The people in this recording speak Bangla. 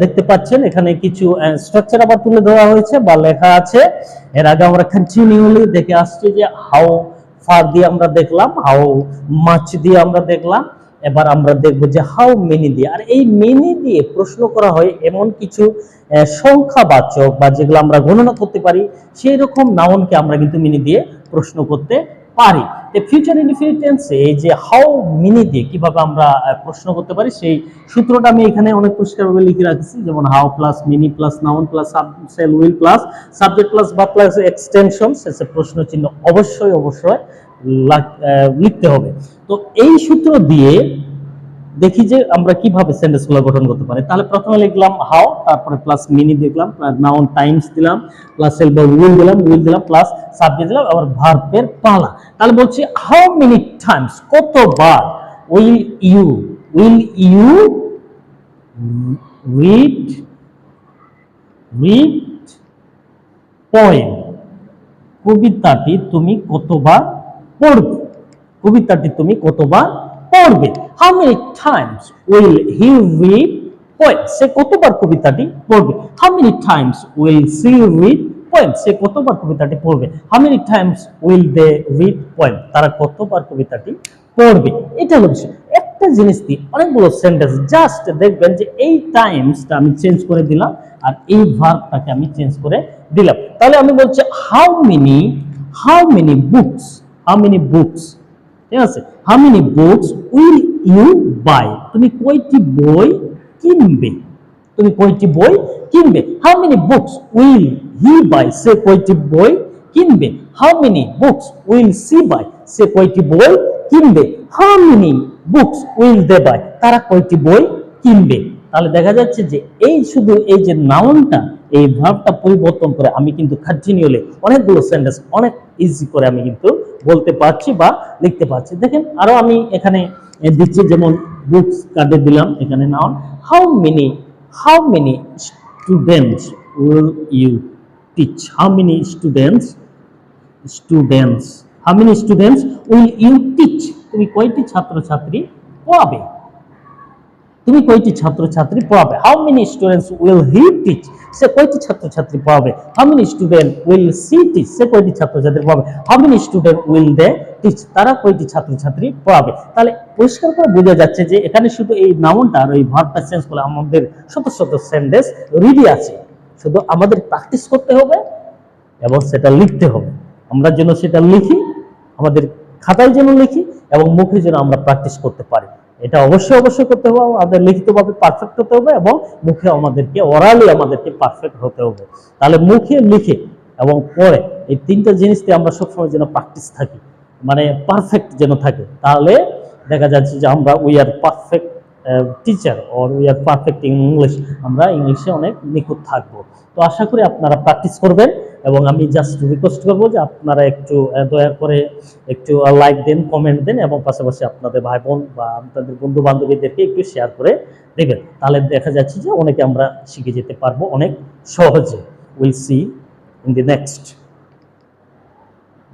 দেখতে পাচ্ছেন, এখানে কিছু স্ট্রাকচার আবার তুলে ধরা হয়েছে বা লেখা আছে। এর আগে আমরা কন্টিনিউলি দেখে আসছি যে হাউ ফার দিয়ে আমরা দেখলাম হাউ মাছ দিয়ে আমরা দেখলাম। এবার আমরা দেখব যে হাউ মেনি দিয়ে। আর এই মেনি দিয়ে প্রশ্ন করা হয় এমন কিছু সংখ্যাবাচক বা যেগুলো আমরা গণনা করতে পারি সেই রকম নাউনকে আমরা কিন্তু মিনি দিয়ে প্রশ্ন করতে পারি। ফিউচার এই যে হাউ মিনি দিয়ে কীভাবে আমরা প্রশ্ন করতে পারি, সেই সূত্রটা আমি এখানে অনেক পরিষ্কারভাবে লিখে রাখছি, যেমন how plus many plus noun plus shall will plus subject plus বা প্লাস এক্সটেনশন শেষে প্রশ্ন চিহ্ন অবশ্যই অবশ্যই লিখতে হবে। তো এই সূত্র দিয়ে দেখি যে আমরা কীভাবে সেন্টেন্সগুলো গঠন করতে পারি। তাহলে প্রথমে লিখলাম হাউ তারপরে প্লাস মিনি দেখলাম নাউন টাইমস দিলাম প্লাস সেল বা উইল দিলাম উইল দিলাম প্লাস সাবজেক্ট দিলাম, আবার ভার্বের পালা। তাহলে বলছি হাউ মেনি টাইমস কতবার will you will you read read poem কবিতাটি তুমি কতবার পড়বে? কবিতাটি তুমি কতবার পড়বে how many times will he read poem সে কতবার কবিতাটি পড়বে? How many times will she read poem সে কতবার কবিতাটি পড়বে? How many times will they read poem তারা কতবার কবিতাটি পড়বে? এটা হলো বিষয়। একটা জিনিস দিয়ে অনেকগুলো সেন্টেন্স জাস্ট দেখবেন যে এই টাইমসটা আমি চেঞ্জ করে দিলাম আর এই ভার্বটাকে আমি চেঞ্জ করে দিলাম। তাহলে আমি বলছি how many how many books how many books ঠিক আছে? How many books will you buy তুমি কয়টি বই কিনবে? তুমি কয়টি বই কিনবে? How many books will he buy সে কয়টি বই কিনবে? How many books will she buy সে কয়টি বই কিনবে? How many books will they buy তারা কয়টি বই কিনবে? তাহলে দেখা যাচ্ছে যে এই শুধু এই যে নাউনটা এই ভাবটা পরিবর্তন করে আমি কিন্তু কন্টিনিউলি অনেকগুলো সেন্টেন্স অনেক ইজি করে আমি কিন্তু বলতে পারছি বা লিখতে পারছি। দেখেন, আরও আমি এখানে দিচ্ছি, যেমন বুকস কার্ডে দিলাম এখানে noun how many how many students will you teach how many students students how many students will you teach তুমি কয়টি ছাত্রছাত্রী পড়াবে তুমি কয়টি ছাত্রছাত্রী পড়াবে how many students will he teach সে কয়টি ছাত্রছাত্রী পাবে how many student will she teach সে কয়টি ছাত্রছাত্রী পাবে how many student will they teach তারা কয়টি ছাত্রছাত্রী পাবে তাহলে পরিষ্কার করে বোঝা যাচ্ছে যে এখানে শুধু এই নাউনটা আর ওই ভার্বটা চেঞ্জ করে আমাদের শত শত সেন্টেন্স রেডি আছে। শুধু আমাদের প্র্যাকটিস করতে হবে এবং সেটা লিখতে হবে। আমরা যেন সেটা লিখি, আমাদের খাতায় যেন লিখি এবং মুখে যেন আমরা প্র্যাকটিস করতে পারি। এটা অবশ্যই অবশ্যই করতে হবে। আমাদের লিখিতভাবে পারফেক্ট হতে হবে এবং মুখে আমাদেরকে ওরালি আমাদেরকে পারফেক্ট হতে হবে। তাহলে মুখে লিখে এবং পরে এই তিনটা জিনিস দিয়ে আমরা সবসময় যেন প্র্যাকটিস থাকি। মানে পারফেক্ট যেন থাকে। তাহলে দেখা যাচ্ছে যে আমরা we are perfect teacher or we are perfect in English আমরা ইংলিশে অনেক নিখুঁত থাকব। তো আশা করি আপনারা প্র্যাকটিস করবেন, এবং আমি জাস্ট রিকোয়েস্ট করব যে আপনারা একটু দয়া করে একটু লাইক দেন কমেন্ট দেন, এবং পাশাপাশি আপনাদের ভাই বোন বা আপনাদের বন্ধু বান্ধবীদেরকে একটু শেয়ার করে দেবেন। তাহলে দেখা যাচ্ছে যে অনেকে আমরা শিখে যেতে পারব অনেক সহজে। Will she in the next